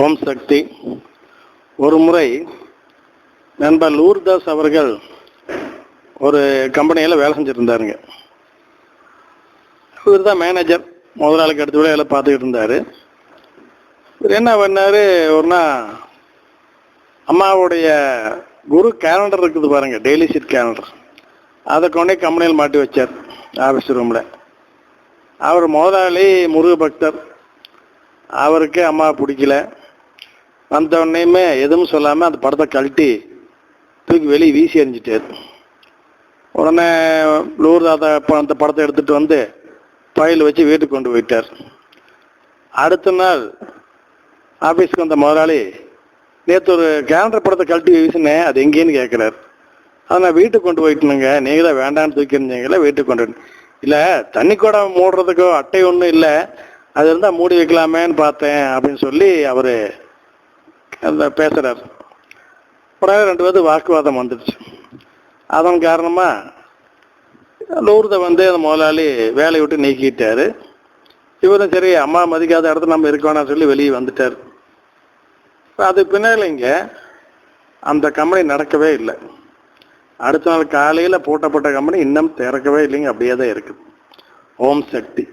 ஓம் சக்தி. ஒரு முறை நண்பர் லூர்தாஸ் அவர்கள் ஒரு கம்பெனியில் வேலை செஞ்சுருந்தாருங்க. இவர் தான் மேனேஜர் முதலாளிக்கு அடுத்த வேலை பார்த்துக்கிட்டு இருந்தார். இவர் என்ன பண்ணார்? ஒரு நாள் அம்மாவுடைய குரு கேலண்டர் இருக்குது பாருங்கள் டெய்லி ஷீட் கேலண்டர் அதை கொண்டே கம்பெனியில் மாட்டி வச்சார் ஆஃபீஸ் ரூமில் அவர் முதலாளி முருக பக்தர் அவருக்கு அம்மா பிடிக்கல. வந்த உடனேயுமே எதுவும் சொல்லாமல் அந்த படத்தை கழட்டி தூக்கி வெளியே வீசி எறிஞ்சிட்டார். உடனே லூர் தாத்தா ப- அந்த படத்தை எடுத்துகிட்டு வந்து பயில் வச்சு வீட்டுக்கு கொண்டு போயிட்டார். அடுத்த நாள் ஆஃபீஸ்க்கு வந்த முதலாளி நேற்று ஒரு கேலண்டர் படத்தை கழட்டி வீசினேன் அது எங்கேன்னு கேட்குறாரு. அதை நான் வீட்டுக்கு கொண்டு போயிட்டேனுங்க நீங்கள் தான் வேண்டான்னு தூக்கி இருந்தீங்களா வீட்டுக்கு கொண்டு இல்லை தண்ணி கூட மூடுறதுக்கோ அட்டை ஒன்றும் இல்லை அது இருந்தால் மூடி வைக்கலாமேன்னு பார்த்தேன் அப்படின்னு சொல்லி அவர் அந்த பேசுகிறார் உடனே ரெண்டு பேர்த்து வாக்குவாதம் வந்துடுச்சு. அதன் காரணமாக லூர்தை வந்து அந்த முதலாளி வேலையை விட்டு நீக்கிட்டார். இவரும் சரி அம்மா மதிக்காத இடத்துல நம்ம இருக்க சொல்லி வெளியே வந்துட்டார். அது பின்னாலிங்க அந்த கம்பெனி நடக்கவே இல்லை. அடுத்த நாள் காலையில் பூட்டப்பட்ட கம்பெனி இன்னும் திறக்கவே இல்லைங்க அப்படியே தான் இருக்குது. ஓம் சக்தி.